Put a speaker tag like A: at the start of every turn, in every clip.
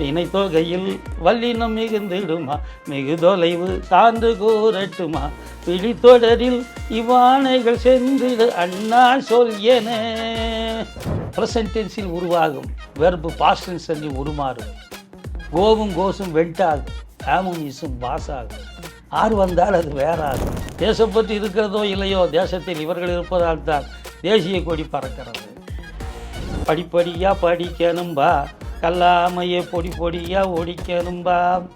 A: வினை தொகையில் வல்லினம் மிகுந்திடுமா? மிகு தொலைவு சான்று கூறட்டுமா? பிடித்தொடரில் இவ்வாணைகள் சென்றிடு அண்ணா சொல் என. ப்ரெசன்டென்ஸில் உருவாகும். வெர்பு பாஸ்டன் சொல்லி உருமாறும். கோவும் கோசும் வெட்டாகும் ஆமும் இசும் பாசாகும் ஆறு வந்தால் அது வேறாகும் தேசப்பற்றி இருக்கிறதோ இல்லையோ தேசத்தில் இவர்கள் இருப்பதால் தான் தேசிய கொடி பறக்கிறது. படிப்படியாக படிக்கணும்பா கல்லாமைய பொடி பொடியாக ஒடிக்கரும்பா.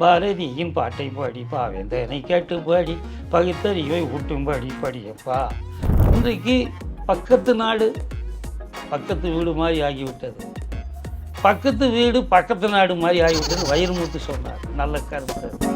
A: பாரதியின் பாட்டை படி பாவேந்தனை கேட்டு படி பகுத்தறிவை ஊட்டும்படி படியப்பா. இன்றைக்கு பக்கத்து நாடு பக்கத்து வீடு மாதிரி ஆகிவிட்டது. பக்கத்து வீடு பக்கத்து நாடு மாதிரி ஆகிவிட்டது. வயிறுமுத்து சொன்னார். நல்ல கருத்து.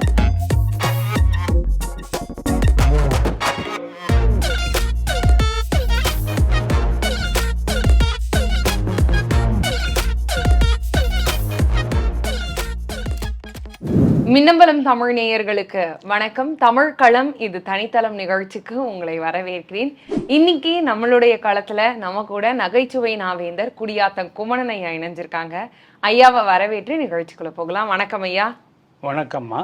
B: மின்னம்பலம் தமிழ் நேயர்களுக்கு வணக்கம். தமிழ் களம் இது தனித்தளம் நிகழ்ச்சிக்கு உங்களை வரவேற்கிறேன். இன்னைக்கு நம்மளுடைய களத்துல நம்ம கூட நகைச்சுவை நாவேந்தர் குடியாத்தம் குமணன் ஐயா இணைஞ்சிருக்காங்க. ஐயாவை வரவேற்று நிகழ்ச்சிக்குள்ள போகலாம். வணக்கம் ஐயா.
A: வணக்கம்மா.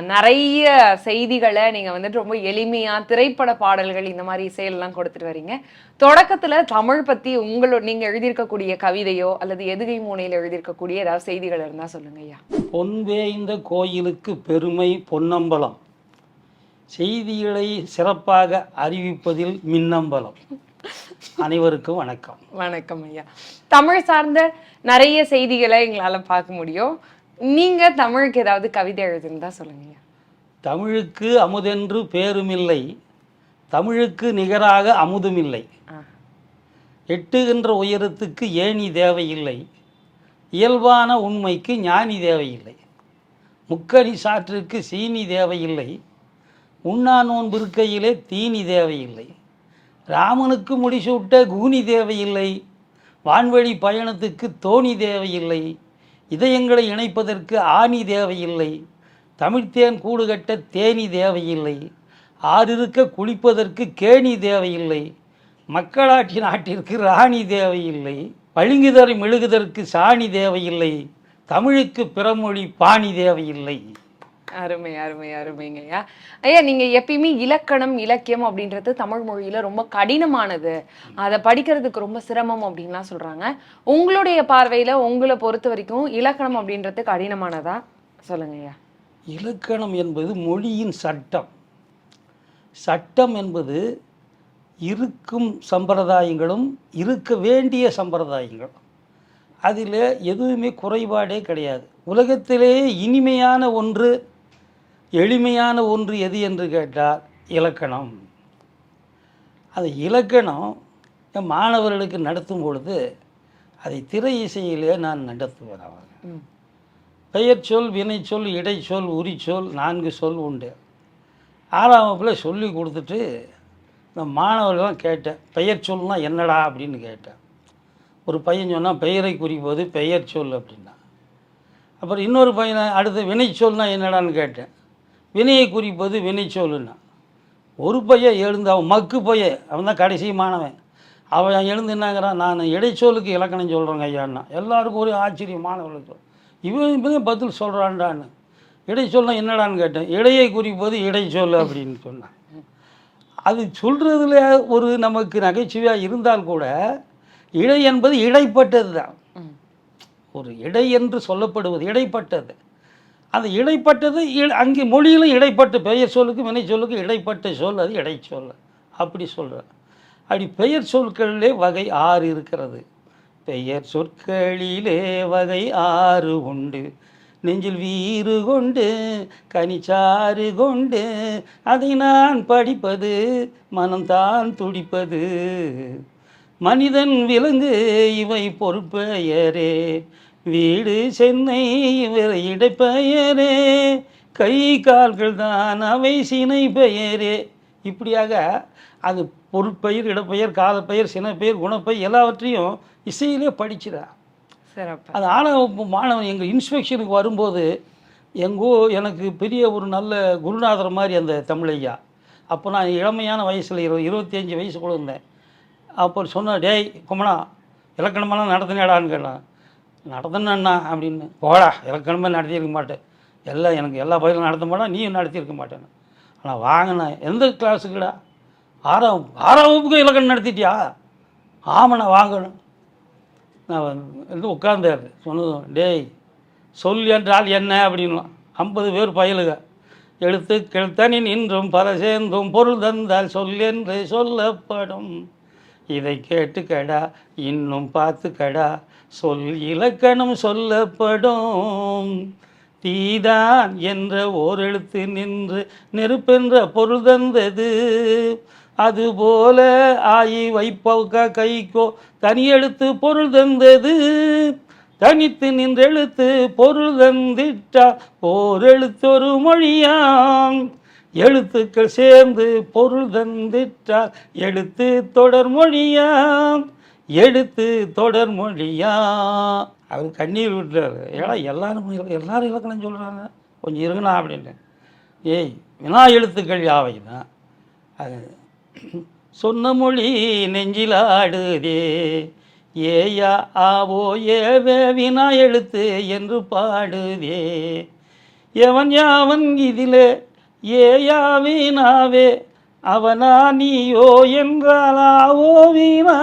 B: நிறைய செய்திகளை நீங்க வந்துட்டு ரொம்ப எளிமையா திரைப்பட பாடல்கள் இந்த மாதிரி இசையெல்லாம் கொடுத்துட்டு வரீங்க. தொடக்கத்துல தமிழ் பத்தி உங்களோட நீங்க எழுதியிருக்கக்கூடிய கவிதையோ அல்லது எதுகை மூனையில எழுதியிருக்கக்கூடிய ஏதாவது செய்திகள் இருந்தா சொல்லுங்க ஐயா.
A: பொன்வேய்ந்த கோயிலுக்கு பெருமை பொன்னம்பலம். செய்திகளை சிறப்பாக அறிவிப்பதில் மின்னம்பலம். அனைவருக்கும் வணக்கம்.
B: வணக்கம் ஐயா. தமிழ் சார்ந்த நிறைய செய்திகளை எங்களால பார்க்க முடியும். நீங்க தமிழுக்கு ஏதாவது கவிதை எழுதுனதா சொல்லுங்க
A: தமிழுக்கு அமுதென்று பேருமில்லை தமிழுக்கு நிகராக அமுதுமில்லை. எட்டுகின்ற உயரத்துக்கு ஏணி தேவையில்லை இயல்பான உண்மைக்கு ஞானி தேவையில்லை முக்கணி சாற்றுக்கு சீனி தேவையில்லை உண்ணா நோன்பு இருக்கையிலே தீனி தேவையில்லை ராமனுக்கு முடிசூட்ட கூனி தேவையில்லை வான்வழி பயணத்துக்கு தோணி தேவையில்லை இதயங்களை இணைப்பதற்கு ஆணி தேவையில்லை. தமிழ்த்தேன் கூடு கட்ட தேனி தேவையில்லை. ஆறிருக்க குளிப்பதற்கு கேணி தேவையில்லை. மக்களாட்சி நாட்டிற்கு ராணி தேவையில்லை. பழுங்குதரை மெழுகுதற்கு சாணி தேவையில்லை. தமிழுக்கு பிறமொழி பாணி தேவையில்லை.
B: அருமை அருமை அருமைங்க ஐயா. ஐயா நீங்க எப்பயுமே இலக்கணம் இலக்கியம் அப்படின்றது தமிழ் மொழியில ரொம்ப கடினமானது. அதை படிக்கிறதுக்கு ரொம்ப சிரமம் அப்படின்லாம் சொல்றாங்க. உங்களுடைய பார்வையில உங்களை பொறுத்த வரைக்கும் இலக்கணம் அப்படின்றது கடினமானதா? சொல்லுங்க ஐயா.
A: இலக்கணம் என்பது மொழியின் சட்டம். சட்டம் என்பது இருக்கும் சம்பிரதாயங்களும் இருக்க வேண்டிய சம்பிரதாயங்களும். அதில் எதுவுமே குறைபாடே கிடையாது. உலகத்திலே இனிமையான ஒன்று எளிமையான ஒன்று எது என்று கேட்டால் இலக்கணம். அந்த இலக்கணம் என் மாணவர்களுக்கு நடத்தும் பொழுது அதை திரை இசையிலே நான் நடத்துவேன் அவங்க
B: ம்.
A: பெயர் சொல் வினைச்சொல் இடைச்சொல் உரிச்சொல் நான்கு சொல் உண்டு. ஆறாம் வகுப்பில் சொல்லி கொடுத்துட்டு இந்த மாணவர்கள்லாம் கேட்டேன் பெயர் சொல்னா என்னடா? அப்படின்னு கேட்டேன். ஒரு பையன் சொன்னால் பெயரை குறிப்பது பெயர் சொல் அப்படின்னா. அப்புறம் இன்னொரு பையனை அடுத்து வினைச்சொல்னா என்னடான்னு கேட்டேன். வினையை குறிப்பது வினைச்சொல்லுன்னா ஒரு பையன் எழுந்து அவன் மக்கு பையன் அவன் தான் கடைசி மாணவன். அவன் எழுந்து என்னங்கிறான் நான் இடைச்சொல்லுக்கு இலக்கணம் சொல்கிறேங்க ஐயான்னா. எல்லாருக்கும் ஒரு ஆச்சரியம் மாணவர்களுக்கு இவன் இப்போதான் பதில் சொல்கிறான்டான்னு இடைச்சொல்னா என்னடான்னு கேட்டேன். இடையை குறிப்பது இடைச்சொல் அப்படின்னு சொன்னான். அது சொல்கிறதுல ஒரு நமக்கு நகைச்சுவையாக இருந்தால் கூட இடை என்பது இடைப்பட்டது தான். ஒரு இடை என்று சொல்லப்படுவது இடைப்பட்டது. அந்த இடைப்பட்டது இ- அங்கே மொழியிலும் இடைப்பட்ட பெயர் சொல்லுக்கு வினை சொல்லுக்கு இடைப்பட்ட சொல் அது இடைச்சொல் அப்படி சொல்கிறேன் அப்படி பெயர் சொற்களிலே வகை ஆறு இருக்கிறது. பெயர் சொற்களிலே வகை ஆறு உண்டு. நெஞ்சில் வீறு கொண்டு கனிச்சாறு கொண்டு அதை நான் படிப்பது மனம்தான் துடிப்பது. மனிதன் விலங்கு இவை பொறுப்பெயரே வீடு சென்னை இவர் இடைப்பெயரே கை கால்கள் தான் அவை சினை பெயரே. இப்படியாக அது பொருட்பெயர் இடப்பெயர் காலப்பெயர் சினப்பெயர் குணப்பெயர் எல்லாவற்றையும் இசையிலே படிச்சிடா
B: சிறப்பு.
A: அது ஆணவ மாணவன் எங்கள் இன்ஸ்பெக்ஷனுக்கு வரும்போது எங்கோ எனக்கு பெரிய ஒரு நல்ல குருநாதர் மாதிரி அந்த தமிழையா அப்போ நான் இளமையான வயசில் இரு இருபத்தி அஞ்சு வயசுக்குள்ள இருந்தேன். அப்போ சொன்ன டேய் குமணா இலக்கணமெல்லாம் நடத்தினேடான்னு கேட்டான். நடத்தினா அப்படின்னு. போடா. இலக்கணமே நடத்தியிருக்க மாட்டேன். எல்லாம் எனக்கு எல்லா பயிலும் நடத்த மாட்டேன் நீயும் நடத்தியிருக்க மாட்டேன் ஆனால் வாங்கினேன் எந்த கிளாஸுக்குடா ஆறாம் ஆறாம் வகுப்புக்கு இலக்கணம் நடத்திட்டியா? ஆமாண்ணா வாங்கணும். நான் வந்து உட்கார்ந்தாரு. சொன்னதும் டேய் சொல் என்றால் என்ன? அப்படின்னு ஐம்பது பேர் பயலுக. எழுத்து கிழ்த்தனி நின்றும் பல சேர்ந்தும் பொருள் தந்தால் சொல் என்று சொல்லப்படும். இதை கேட்டு கடா இன்னும் பார்த்து கடா சொல் இலக்கணம் சொல்லப்படும். தீதான் என்ற ஓர் எழுத்து நின்று நெருப்பென்ற பொருள் தந்தது. அதுபோல ஆயி வைப்போக்க கைக்கோ தனி எழுத்து பொருள் தந்தது. தனித்து நின்றெழுத்து பொருள் தந்திட்டா ஓர் மொழியாம். எழுத்துக்கள் சேர்ந்து பொருள் தந்திட்டால் எழுத்து தொடர் மொழியாம். எழுத்து தொடர் மொழியா? அவர் கண்ணீர் விட்டுறாரு. ஏடா எல்லாரும் எல்லாரும் இலக்கணம் சொல்கிறாங்க கொஞ்சம் இருங்கண்ணா அப்படின்னு ஏய் வினா எழுத்துக்கள் யாவைனா? அது சொன்ன மொழி நெஞ்சிலாடுதே ஏயா ஆவோ ஏவே வினா எழுத்து என்று பாடுதே. எவன் யாவன் இதிலே? ஏயா வீணாவே அவனா நீயோ என்றால் ஆவோ வீணா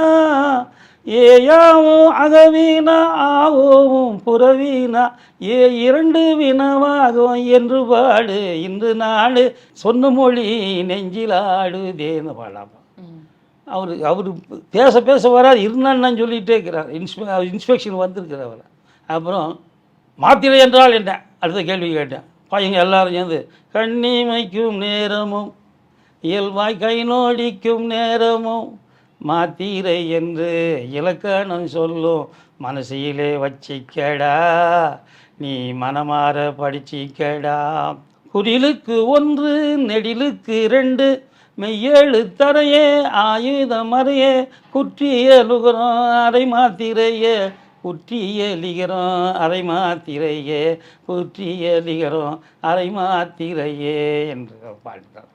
A: ஏயாவோ அகவீணா ஆவோவும் புறவீணா. ஏ இரண்டு வினவாகும் என்று பாடு இன்று நாடு சொன்ன மொழி நெஞ்சிலாடுதேன்னு பாடாமா.
B: ம்.
A: அவர் அவர் பேச பேச வராது இருந்தான்னு சொல்லிகிட்டே இருக்கிறார். இன்ஸ்பெ இன்ஸ்பெக்ஷன் வந்திருக்கிறவர் அப்புறம் மாத்திரை என்றால் என்ன? அடுத்த கேள்வி கேட்டேன். பையங்க எல்லாரும் சேர்ந்து கண்ணிமைக்கும் நேரமும் இயல்பாய் கை நோடிக்கும் நேரமும் மாத்திரை என்று இலக்கணம் சொல்லும். மனசிலே வச்சிக்கடா. நீ மனமாற படிச்சிக்கடா. குறிலுக்கு ஒன்று நெடிலுக்கு ரெண்டு. மெய்யேழு தரையே ஆயுதம் அறையே. குற்றியலுகிறோம் அரை மாத்திரையே. குற்றியலிகிறோம் அரை மாத்திரையே. குற்றியலிகிறோம் அரை மாத்திரையே என்று பாடிட்டார்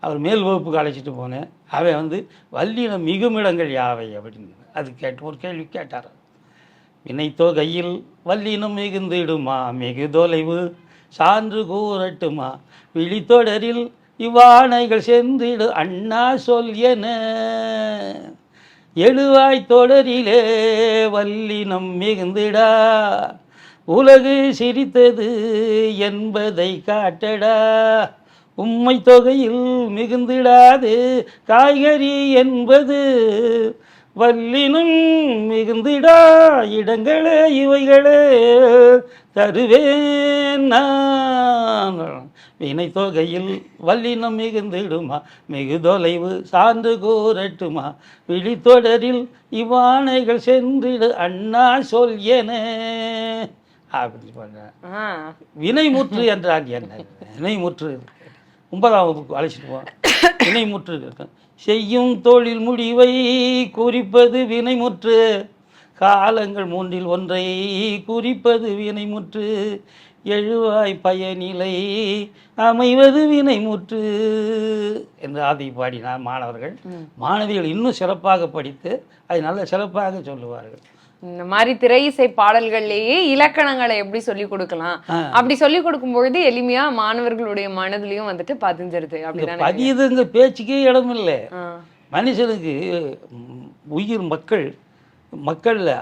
A: அவர் மேல் வகுப்புக்கு அழைச்சிட்டு போனேன். அவன் வந்து வல்லின மிகுமிடங்கள் யாவை அப்படின்னு அது கேட்டு ஒரு கேள்வி கேட்டார். வினைத்தோ கையில் வல்லினம் மிகுந்திடுமா மிகு தொலைவு சான்று கூறட்டுமா? விழித்தொடரில் இவ்வாணைகள் சென்றிடு அண்ணா சொல் என. எழுவாய் தொடரிலே வல்லினம் மிகுந்திடா உலகு சிரித்தது என்பதை காட்டடா. உம்மை தொகையில் மிகுந்திடாது. காய்கறி என்பது வல்லினும் மிகுந்திடா இடங்களே இவைகளே தருவேன் நான். வினை தொகையில் வல்லினம் மிகுந்திடுமா மிகு தொலைவு சான்று கூறட்டுமா? விழித்தொடரில் இவ்வாணைகள் சென்றிடு அண்ணா சொல் என. அப்படி பண்ண
B: ஆ.
A: வினைமுற்று என்றால் என்ன? வினைமுற்று. ஒன்பதாம் வகுப்புக்கு அழைச்சிட்டு போவான் வினைமுற்று இருக்கு. செய்யும் தொழில் முடிவை குறிப்பது வினைமுற்று காலங்கள் மூன்றில் ஒன்றை குறிப்பது வினைமுற்று எழுவாய் பயனிலை அமைவது வினைமுற்று என்று ஆதி பாடினார் மாணவர்கள். மாணவிகள் இன்னும் சிறப்பாக படித்து அதை நல்ல சிறப்பாக சொல்லுவார்கள்.
B: இந்த மாதிரி திரை இசை பாடல்கள்லயே இலக்கணங்களை எப்படி சொல்லி கொடுக்கலாம். அப்படி சொல்லி கொடுக்கும் பொழுது எளிமையா மாணவர்களுடைய மனதிலையும் வந்துட்டு பதிஞ்சிருது. அப்படிதானே
A: பதியுதுங்க பேச்சுக்கே இடம் இல்லை. மனுஷனுக்கு உயிர் மக்கள் மக்களில்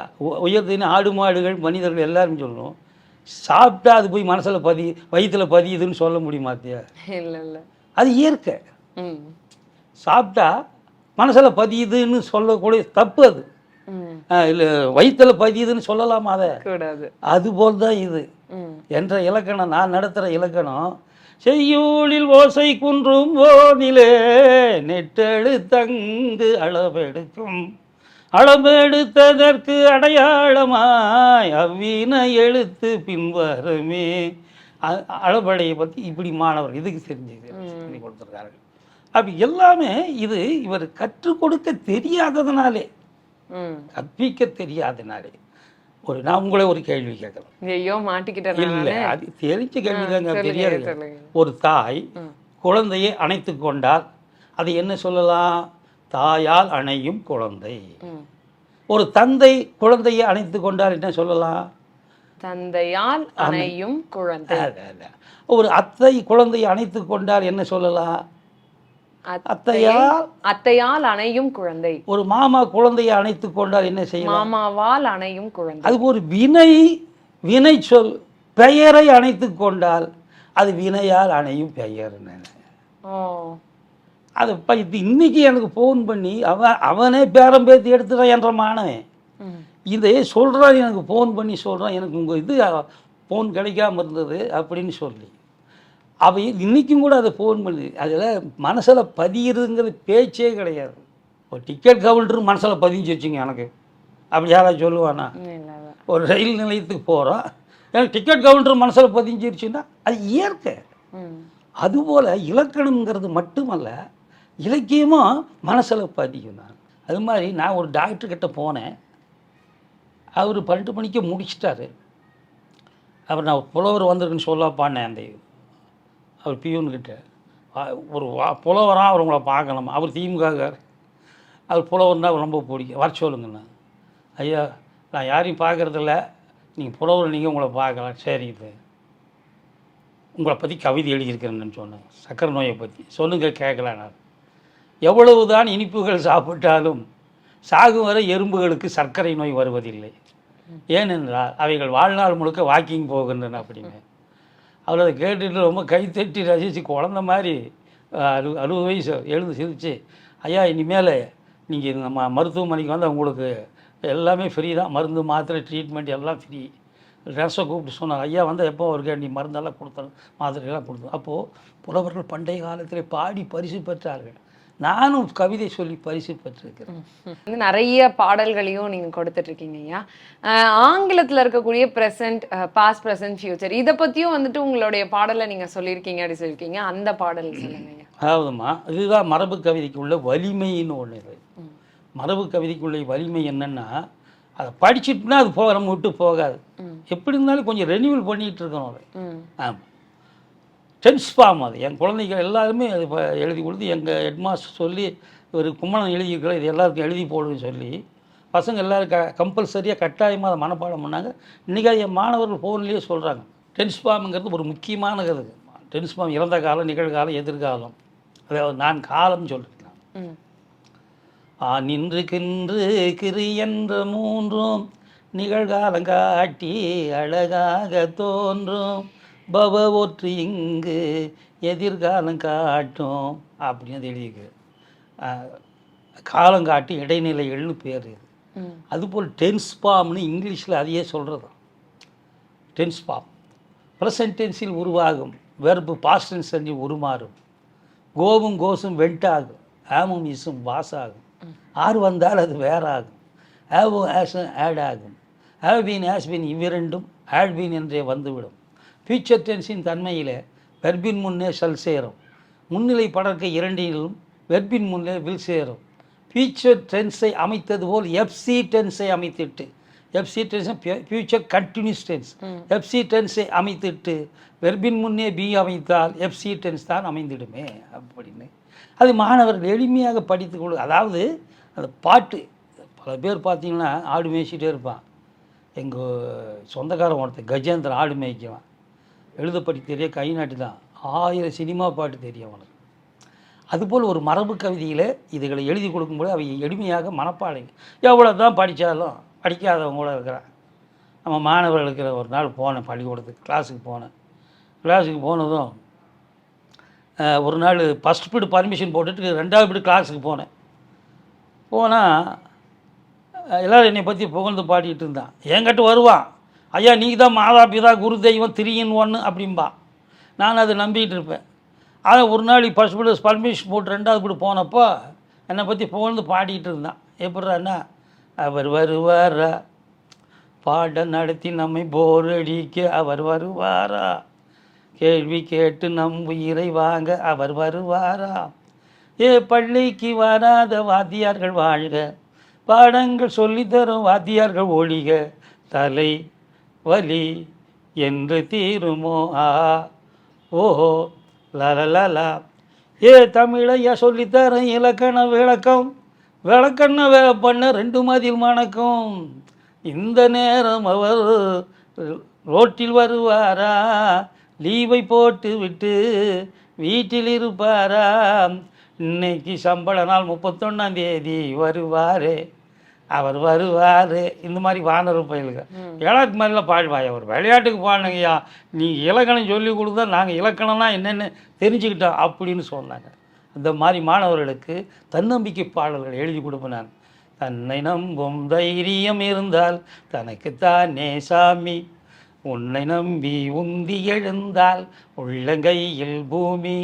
A: உயர்தின ஆடு மாடுகள் மனிதர்கள் எல்லாரும் சொல்லணும். சாப்பிட்டா அது போய் மனசில் பதி வயிற்றில் பதியுதுன்னு சொல்ல முடியுமாத்தியா
B: இல்ல இல்ல.
A: அது இயற்கை. சாப்பிட்டா மனசில் பதியுதுன்னு சொல்லக்கூடிய தப்பு அது. இல்லை வயிற்றில் பதியுதுன்னு சொல்லலாமா அதை? அதுபோல் தான் இது. என்ற இலக்கணம் நான் நடத்துகிற இலக்கணம் செய்யூழில் ஓசை குன்றும் போதிலே நெட்டெழு தங்கு அளவெடுக்கும். அளவெடுத்ததற்கு அடையாளமாய் அவ்வீன எழுத்து பின்வருமே. அளபடையை பற்றி இப்படி மாணவர் இதுக்கு தெரிஞ்சது? சொல்லி கொடுத்துருக்கார்கள். அப்படி எல்லாமே இது இவர் கற்றுக் கொடுக்க தெரியாததுனாலே கற்பிக்க தெரியாதனாலே. ஒரு நான் உங்களை ஒரு கேள்வி கேட்குறேன்.
B: ஐயோ மாட்டிக்கிட்டேன்
A: இல்லை அது தெரிஞ்ச கேள்விதாங்க
B: சொல்லுங்க,
A: தெரியாது. ஒரு தாய். குழந்தையை அணைத்து கொண்டால் அதை என்ன சொல்லலாம்? தாயால் அணையும் குழந்தை. ஒரு தந்தை குழந்தையை அணைத்து கொண்டால் என்ன சொல்லலாம்?
B: தந்தையால் அணையும் குழந்தை.
A: ஒரு அத்தை குழந்தையை அணைத்து கொண்டால் என்ன சொல்லலாம்? அத்தையால்
B: அத்தையால் அணையும் குழந்தை.
A: ஒரு மாமா குழந்தையை அணைத்து கொண்டால் என்ன செய்யலாம்
B: மாமாவால் அணையும் குழந்தை.
A: அது ஒரு வினை வினை சொல் பெயரை அணைத்து கொண்டால் அது வினையால் அணையும் பெயர் அது இப்போ இது இன்னைக்கு எனக்கு ஃபோன் பண்ணி அவன் அவனே பேரம் பேத்தி எடுத்துட்டான் என்ற மாணவன்
B: ம்.
A: இதை சொல்கிறான் எனக்கு ஃபோன் பண்ணி சொல்கிறான் எனக்கு உங்கள் இது ஃபோன் கிடைக்காம இருந்தது அப்படின்னு சொல்லி. அவ இன்றைக்கும் கூட அதை ஃபோன் பண்ணி. அதில் மனசில் பதிகிறதுங்கிறது பேச்சே கிடையாது. ஒரு டிக்கெட் கவுண்டர் மனசில் பதிஞ்சு வச்சுங்க எனக்கு. அப்படி யாராவது சொல்லுவானா. ஒரு ரயில் நிலையத்துக்கு போகிறோம் எனக்கு டிக்கெட் கவுண்டர் மனசில் பதிஞ்சிருச்சுன்னா அது இயற்கை. அதுபோல் இலக்கணங்கிறது மட்டுமல்ல இலக்கியமும் மனசில் பதியும் நான். அது மாதிரி நான் ஒரு டாக்டர் கிட்ட போனேன். அவர் பன்னெண்டு மணிக்கு முடிச்சிட்டாரு. அவர் நான் புலவர் வந்திருக்குன்னு சொல்லப்பானேன் அந்த அவர் பியூன்கிட்ட ஒரு வா- புலவராக அவர் உங்களை பார்க்கணும்? அவர் திமுககார் அவர் புலவர்னா ரொம்ப பிடிக்கும். வர சொல்லுங்கண்ணா ஐயா நான் யாரையும் பார்க்கறதில்ல. நீங்கள் புலவர் நீங்கள் உங்களை பார்க்கலாம். சரி இது. உங்களை பற்றி கவிதை எழுதியிருக்கிறேன்னு சொன்னேன். சக்கரை நோயை பற்றி சொல்லுங்கள் கேட்கலாம் நான். எவ்வளவு தான் இனிப்புகள் சாப்பிட்டாலும் சாகும் வரை எறும்புகளுக்கு சர்க்கரை நோய் வருவதில்லை. ஏனென்றால் அவைகள் வாழ்நாள் முழுக்க வாக்கிங் போகின்றன அப்படின்னு அவர் அதை கேட்டுட்டு ரொம்ப கைத்தட்டி ரசித்து குழந்த மாதிரி அறு அறுபது வயசு எழுந்து சிரித்து ஐயா இனிமேல் நீங்கள் நம்ம மருத்துவமனைக்கு வந்து உங்களுக்கு எல்லாமே ஃப்ரீ தான். மருந்து மாத்திரை ட்ரீட்மெண்ட் எல்லாம் ஃப்ரீ நர்ஸை கூப்பிட்டு சொன்னாங்க ஐயா வந்து எப்போ ஒரு நீ மருந்தெல்லாம் கொடுத்தோம் மாத்திரையெல்லாம் கொடுத்தோம் அப்போது புலவர்கள் பண்டைய காலத்தில் பாடி பரிசு பெற்றார்கள். நானும் கவிதை சொல்லி பரிசு பெற்றிருக்கிறேன்.
B: வந்து நிறைய பாடல்களையும் நீங்க கொடுத்துட்டு இருக்கீங்க ஐயா ஆங்கிலத்துல இருக்கக்கூடிய ப்ரெசன்ட் பாஸ்ட் ப்ரெசன்ட் ஃபியூச்சர் இத பத்தியும் வந்துட்டு உங்களுடைய பாடலை நீங்க சொல்லியிருக்கீங்க அப்படி சொல்லியிருக்கீங்க. அந்த பாடல் சொல்லுங்க
A: அதாவதுமா இதுதான் மரபு கவிதைக்குள்ள வலிமைன்னு ஒன்று
B: ம்.
A: மரபு கவிதைக்குள்ள வலிமை என்னன்னா அதை படிச்சுட்டுனா அது போக நம்ம விட்டு போகாது. எப்படி இருந்தாலும் கொஞ்சம் ரெனியூவல் பண்ணிகிட்டு இருக்கணும் ஆமாம் டென்ஸ் ஃபார்ம் அது. என் குழந்தைகள் எல்லாருமே அது இப்போ எழுதி கொடுத்து எங்கள் ஹெட்மாஸ்டர் சொல்லி ஒரு கும்மணம் எழுதியிருக்கிற இது எல்லாருக்கும் எழுதி போடுன்னு சொல்லி பசங்க எல்லோரும் க கம்பல்சரியாக கட்டாயமாக அதை மனப்பாடம் பண்ணாங்க. இன்றைக்கி அது என் மாணவர்கள் ஃபோன்லேயே சொல்கிறாங்க டென்ஸ் ஃபார்முங்கிறது ஒரு முக்கியமான இது டென்ஸ் ஃபார்ம் இறந்த காலம் நிகழ்காலம் எதிர்காலம். அதாவது நான் காலம் சொல்லிருக்கலாம்
B: ம்.
A: ஆ நின்று கின்று கிரு என்ற மூன்றும் நிகழ்காலம் காட்டி அழகாக தோன்றும். பவ ஒற்று இங்கு எதிர்காலம் காட்டும் அப்படின்னு ஆ, காலம் காட்டி இடைநிலைகள்னு பேர் இது. அதுபோல் டென்ஸ் ஃபார்ம்னு இங்கிலீஷில் அதையே சொல்கிறது டென்ஸ் ஃபார்ம் ப்ரெசன்ட் டென்ஸில் உருவாகும். வெர்பு பாஸ்ட் டென்ஸ் செஞ்சில் உருமாறும். கோவும் கோசும் வெண்டாகும் ஆமும் இசும் வாசாகும். ஆறு வந்தால் அது வேறாகும். ஆவும் ஆஸும் ஆட் ஆகும். ஹேவ் பீன் ஆஸ் பீன் இவ்விரண்டும் ஆட் பீன் என்றே வந்துவிடும். ஃபியூச்சர் டென்ஸின் தன்மையில் வெர்பின் முன்னே சல் சேரும். முன்னிலை படர்க்க இரண்டிலும் வெர்பின் முன்னே வில் சேரும். ஃபியூச்சர் டென்ஸை அமைத்தது போல் எஃப்சி டென்ஸை அமைத்திட்டு F C tense future continuous tense. F C டென்ஸை அமைத்திட்டு வெர்பின் முன்னே பி அமைத்தால் எஃப்சி டென்ஸ் தான் அமைந்திடுமே அப்படின்னு. அது மாணவர்கள் எளிமையாக படித்துக் கொடு அதாவது அந்த பாட்டு பல பேர் பார்த்தீங்கன்னா ஆடு மேய்ச்சிட்டே இருப்பான். எங்கள் சொந்தக்காரன் ஒருத்தன் கஜேந்திரன் ஆடு மேய்க்குவான். எழுத தெரிய கை நாட்டு தான். ஆயிரம் சினிமா பாட்டு தெரியும் அவனுக்கு. அதுபோல் ஒரு மரபு கவிதையில் இதுகளை எழுதி கொடுக்கும்போது அவை எளிமையாக மனப்பாடைங்க எவ்வளோ தான் படித்தாலும் படிக்காதவங்க கூட இருக்கிறான். நம்ம மாணவர்களுக்கு ஒரு நாள் போனேன் பள்ளிக்கூடத்துக்கு கிளாஸுக்கு போனேன். கிளாஸுக்கு போனதும் ஒரு நாள் ஃபஸ்ட் பீடு பர்மிஷன் போட்டுட்டு ரெண்டாவது பீடு கிளாஸுக்கு போனேன். போனால் எல்லோரும் என்னை பற்றி புகழ்ந்து பாடிக்கிட்டு இருந்தான். என்கிட்ட வருவான். ஐயா நீ தான் மாதா பிதா குரு தெய்வம் திரியின் ஒன்று அப்படிம்பா. நான் அதை நம்பிக்கிட்டு இருப்பேன். ஆனால் ஒரு நாள் ஃபஸ்ட் பீடு பர்மிஷன் போட்டு ரெண்டாவது பீடு போனப்போ என்னை பற்றி புகழ்ந்து பாடிக்கிட்டு இருந்தான். எப்படின்னா அவர் வருவாரா? பாடம் நடத்தி நம்மை போர் அடிக்க அவர் வருவாரா? கேள்வி கேட்டு நம் உயிரை வாங்க அவர் வருவாரா? ஏ பள்ளிக்கு வராத வாத்தியார்கள் வாழ்க. பாடங்கள் சொல்லித்தரும் வாத்தியார்கள் ஒழிக. தலை வலி என்று தீருமோ? ஆ ஓஹோ லலலலா ஏ தமிழையா சொல்லித்தரேன் இலக்கண விளக்கம். விளக்கண்ண வே பண்ண ரெண்டு மதில் மணக்கும். இந்த நேரம் அவர் ரோட்டில் வருவாரா? லீவை போட்டு விட்டு வீட்டில் இருப்பாரா? இன்னைக்கு சம்பள நாள் முப்பத்தொன்னாம் தேதி வருவாரே. அவர் வருவார். இந்த மாதிரி வானர பயிலுங்க ஏழாத்து மாதிரிலாம் பாடுவாய் அவர் விளையாட்டுக்கு பாடுங்கய்யா நீ இலக்கணம் சொல்லி கொடுத்தா நாங்கள் இலக்கணம்னா என்னென்னு தெரிஞ்சுக்கிட்டோம் அப்படின்னு சொன்னாங்க. அந்த மாதிரி மாணவர்களுக்கு தன்னம்பிக்கை பாடல்கள் எழுதி கொடுப்பேன் நான் தன்னை நம்பும் தைரியம் இருந்தால் தனக்குத்தானே சாமி. உன்னை நம்பி உந்தி எழுந்தால் உள்ளங்கையில் பூமி.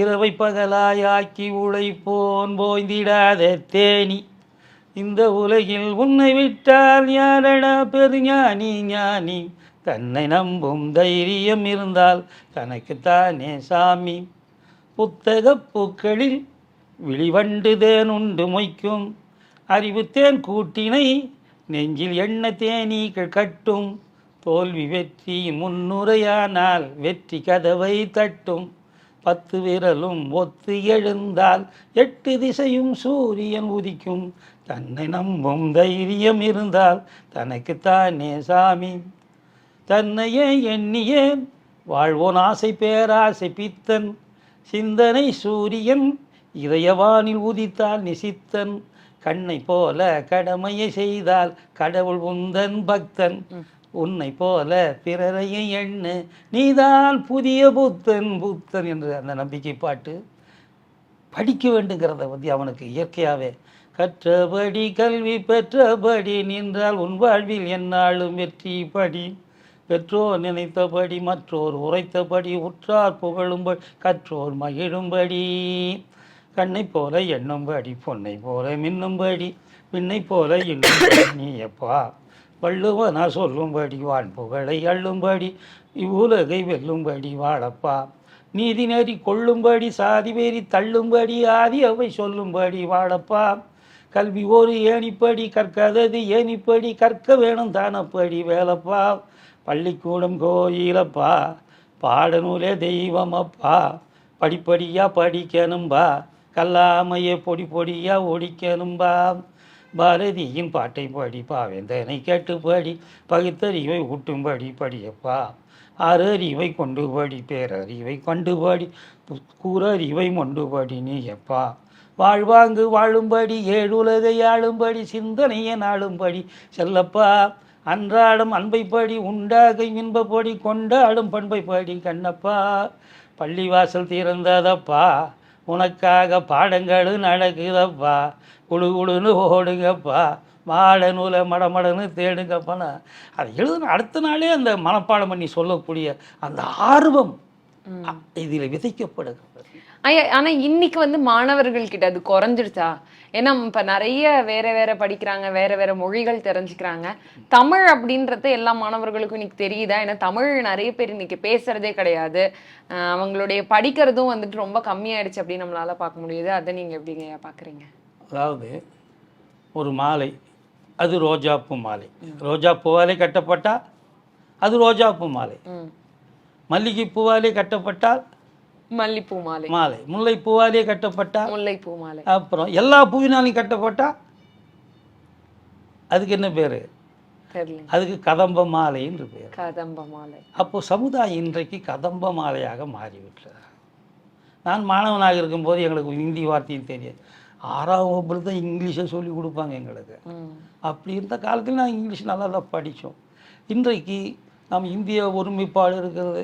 A: இரவை பகலாயாக்கி உழைப்போன் போய்ந்திடாத தேனி. இந்த உலகில் உன்னை விட்டால் யாரடா பெருஞானி ஞானி? தன்னை நம்பும் தைரியம் இருந்தால் தனக்குத்தானே சாமி. புத்தக பூக்களில் விழிவண்டு தேன் உண்டு மொய்க்கும். அறிவுத்தேன் கூட்டினை நெஞ்சில் எண்ண தேனீக்கள் கட்டும். தோல்வி வெற்றி முன்னுரையானால் வெற்றி கதவை தட்டும். பத்து விரலும் ஒத்து எழுந்தால் எட்டு திசையும் சூரியன் உதிக்கும். தன்னை நம்பும் தைரியம் இருந்தால் தனக்குத்தானே சாமி. தன்னையே எண்ணியே வாழ்வோன் ஆசை பேராசை பித்தன். சிந்தனை சூரியன் இதயவானில் உதித்தால் நிசித்தன். கண்ணை போல கடமையை செய்தால் கடவுள் உந்தன் பக்தன். உன்னை போல பிறரையை எண்ணு நீதான் புதிய புத்தன் புத்தன் என்று அந்த நம்பிக்கை பாட்டு. படிக்க வேண்டுங்கிறத பற்றி அவனுக்கு இயற்கையாகவே கற்றபடி கல்வி பெற்றபடி நின்றால் உன் வாழ்வில் என்னாலும் வெற்றி படி. பெற்றோர் நினைத்தபடி மற்றோர் உரைத்தபடி உற்றார் புகழும்படி கற்றோர் மகிழும்படி. கண்ணை போல எண்ணும்படி பொன்னை போல மின்னும்படி பின்னை போல இன்னும்படி நீ எப்பா வள்ளுவனா சொல்லும்படி வான் புகழை அள்ளும்படி இவ்வுலகை வெல்லும்படி வாழப்பா. நீதி நெறி கொள்ளும்படி சாதி வெறி தள்ளும்படி ஆதி அவை சொல்லும்படி வாழப்பா. கல்வி ஒரு ஏணிப்படி கற்காதது ஏணிப்படி கற்க வேணும் தானப்படி வேலப்பா. பள்ளிக்கூடம் கோயிலப்பா பாடநூலே தெய்வமப்பா. படிப்படியா படிக்கணும்பா கல்லாமையே பொடி பொடியா ஒடிக்கணும்பா. பாரதியின் பாட்டை படி பாவேந்தனை கேட்டு படி பகுத்தறிவை ஊட்டும்படி படியப்பா. ஆறறிவை கொண்டு படி பேரறிவை கொண்டு படி பு- மொண்டு படி நீயப்பா. வாழ்வாங்கு வாழும்படி ஏழுலகை ஆளும்படி சிந்தனையை நாளும்படி. செல்லப்பா அன்றாடம் அன்பை படி உண்டாகை இன்பப்படி கொண்டாடும் பண்பை படி கண்ணப்பா. பள்ளிவாசல் திறந்ததப்பா உனக்காக பாடங்களும் நடக்குதப்பா. குழு குழுன்னு ஓடுங்கப்பா. மாட நூலை மடமடன்னு தேடுங்கப்பான்னு. அதை எழுதுன அடுத்த நாளே அந்த மனப்பாடம் பண்ணி சொல்லக்கூடிய அந்த ஆர்வம் இதில் விதைக்கப்படுகிறது.
B: ஐயா ஆனா இன்னைக்கு வந்து மாணவர்கள் கிட்ட அது குறைஞ்சிருச்சா? ஏன்னா இப்ப நிறைய வேற வேற படிக்கிறாங்க வேற வேற மொழிகள் தெரிஞ்சுக்கிறாங்க. தமிழ் அப்படின்றது எல்லா மாணவர்களுக்கும் இன்னைக்கு தெரியுதா? ஏன்னா தமிழ் நிறைய பேர் இன்னைக்கு பேசுறதே கிடையாது. அவங்களுடைய படிக்கிறதும் வந்துட்டு ரொம்ப கம்மியாயிடுச்சு அப்படின்னு நம்மளால பார்க்க முடியுது. அதை நீங்க எப்படிங்க ஐயா பாக்குறீங்க
A: அதாவது ஒரு மாலை அது ரோஜாப்பூ மாலை. ரோஜா பூவாலே கட்டப்பட்டால் அது ரோஜாப்பூ மாலை.
B: ம்.
A: மல்லிகை பூவாலே கட்டப்பட்டால்
B: மல்லிப்பூ மாலை.
A: மாலை. முல்லை பூவாலே கட்டப்பட்டால்
B: முல்லைப்பூ மாலை.
A: அப்புறம் எல்லா பூவினாலையும் கட்டப்பட்டா? அதுக்கு என்ன பேர்? அதுக்கு கதம்ப மாலைன்னு பேர்.
B: கதம்ப மாலை.
A: அப்போ சமுதாயம் இன்றைக்கு கதம்ப மாலையாக மாறிவிட்டது. நான் மாணவனாக இருக்கும்போது எங்களுக்கு ஹிந்தி வார்த்தையும் தெரியாது. ஆறாம் வகுப்புல தான் இங்கிலீஷை சொல்லி கொடுப்பாங்க எங்களுக்கு. அப்படி இருந்த காலத்தில் நான் இங்கிலீஷ் நல்லா தான் படித்தோம். இன்றைக்கு நாம் இந்திய ஒருமைப்பாடு இருக்கிறது.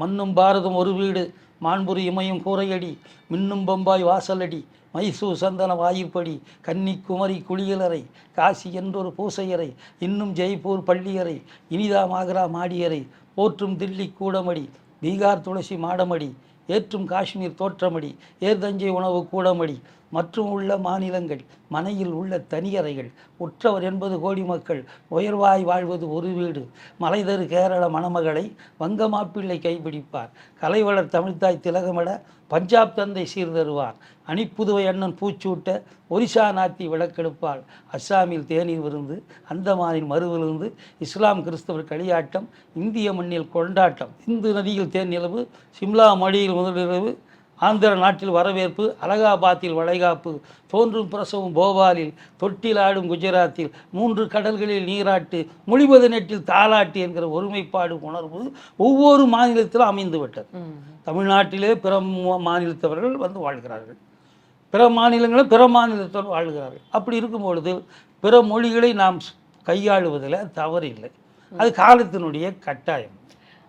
A: மண்ணும் பாரதம் ஒரு வீடு. மாண்புரி இமயம் கூரையடி மின்னும் பம்பாய் வாசலடி மைசூர் சந்தன வாயுப்படி கன்னிக்குமரி குளியலறை காசி என்றொரு பூசையறை இன்னும் ஜெய்ப்பூர் பள்ளியறை இனிதா மாகரா மாடியறை போற்றும் தில்லி கூடமடி பீகார் துளசி மாடமடி ஏற்றும் காஷ்மீர் தோற்றமடி ஏர்தஞ்சை உணவு கூடமடி மற்றும் உள்ள மாநிலங்கள் மனையில் உள்ள தனியறைகள் உற்றவர் என்பது கோடி மக்கள் உயர்வாய் வாழ்வது ஒரு வீடு. மலைதரு கேரள மணமகளை வங்க மாப்பிள்ளை கைப்பிடிப்பார். கலைவளர் தமிழ்த்தாய் திலகமிட பஞ்சாப் தந்தை சீர்தருவார். அணிப்புதுவை அண்ணன் பூச்சூட்ட ஒரிசா நாத்தி விளக்கெடுப்பாள். அஸ்ஸாமில் தேநீர் விருந்து அந்தமானில் மறுவிருந்து இஸ்லாம் கிறிஸ்தவர் களியாட்டம் இந்திய மண்ணில் கொண்டாட்டம். இந்து நதியில் தேன் நிலவு சிம்லா மொழியில் முதலிரவு ஆந்திர நாட்டில் வரவேற்பு அலகாபாத்தில் வளைகாப்பு தோன்றும் பிரசவம் போபாலில் தொட்டிலாடும் குஜராத்தில் மூன்று கடல்களில் நீராட்டு மொழிபது நெட்டில் தாலாட்டு என்கிற ஒருமைப்பாடு உணர்வு ஒவ்வொரு மாநிலத்திலும் அமைந்து விட்டது. தமிழ்நாட்டிலே பிற மாநிலத்தவர்கள் வந்து வாழ்கிறார்கள். பிற மாநிலங்களும் பிற மாநிலத்தவர் வாழ்கிறார்கள். அப்படி இருக்கும் பொழுது பிற மொழிகளை நாம் கையாளுவதில் தவறில்லை. அது காலத்தினுடைய கட்டாயம்.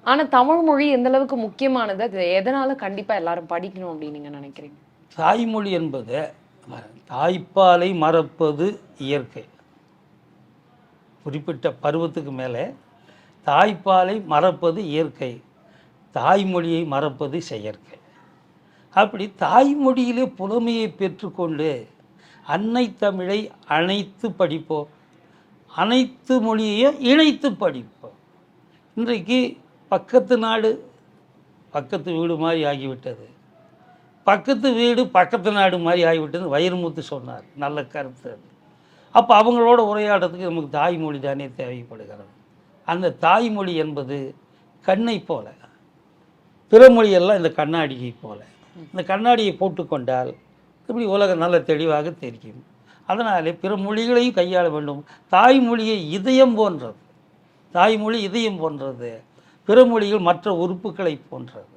B: ஆனால் தமிழ் மொழி எந்த அளவுக்கு முக்கியமானது அது எதனால் கண்டிப்பாக எல்லாரும் படிக்கணும் அப்படின்னு நீங்கள் நினைக்கிறீங்க?
A: தாய்மொழி என்பது தாய்ப்பாலை மறப்பது இயற்கை. குறிப்பிட்ட பருவத்துக்கு மேலே தாய்ப்பாலை மறப்பது இயற்கை தாய்மொழியை மறப்பது செயற்கை. அப்படி தாய்மொழியிலே புலமையை பெற்றுக்கொண்டு அன்னை தமிழை அனைத்து படிப்போம் அனைத்து மொழியையும் இணைத்து படிப்போம். இன்றைக்கு பக்கத்து நாடு பக்கத்து வீடு மாதிரி ஆகிவிட்டது. பக்கத்து வீடு பக்கத்து நாடு மாதிரி ஆகிவிட்டது. வைரமுத்து சொன்னார் நல்ல கருத்து அது. அப்போ அவங்களோட உரையாடுறதுக்கு நமக்கு தாய்மொழி தானே தேவைப்படுகிறது. அந்த தாய்மொழி என்பது கண்ணை போல பிற மொழியெல்லாம் இந்த கண்ணாடியை போல. இந்த கண்ணாடியை போட்டுக்கொண்டால் இப்படி உலகம் நல்ல தெளிவாக தெரியும். அதனாலே பிற மொழிகளையும் கையாள வேண்டும். தாய்மொழியை இதயம் போன்றது. தாய்மொழி இதயம் போன்றது. பிற மொழிகள் மற்ற உறுப்புகளை போன்றது.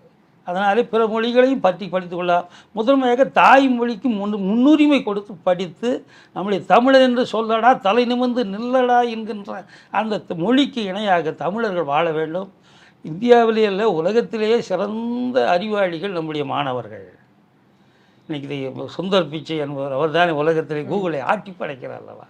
A: அதனாலே பிற மொழிகளையும் பற்றி படித்துக்கொள்ளலாம் முதன்மையாக தாய்மொழிக்கு முன் முன்னுரிமை கொடுத்து படித்து நம்முடைய தமிழர் என்று சொல்லடா தலை நிமிர்ந்து நில்லடா என்கின்ற அந்த மொழிக்கு இணையாக தமிழர்கள் வாழ வேண்டும். இந்தியாவிலேயே இல்லை உலகத்திலேயே சிறந்த அறிவாளிகள் நம்முடைய மாணவர்கள். இன்னைக்கு சுந்தர் பிச்சை என்பவர் அவர் தானே உலகத்திலே கூகுளை ஆட்டி படைக்கிறார் அல்லவா?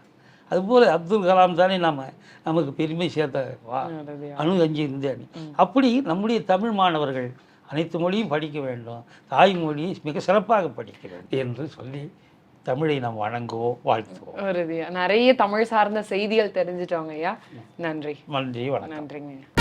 A: அதுபோல் அப்துல் கலாம் தானே நம்ம நமக்கு பெருமை சேர்த்த வா
B: அதாவது,
A: அணு அஞ்சு இந்திய அணி. அப்படி நம்முடைய தமிழ் மாணவர்கள் அனைத்து மொழியும் படிக்க வேண்டும். தாய்மொழியை மிக சிறப்பாக படிக்க வேண்டும் என்று சொல்லி தமிழை நாம் வணங்குவோம் வாழ்த்துவோம்.
B: நிறைய தமிழ் சார்ந்த செய்திகள் தெரிஞ்சுட்டோங்க ஐயா. நன்றி.
A: நன்றி வணக்கம்.
B: நன்றிங்க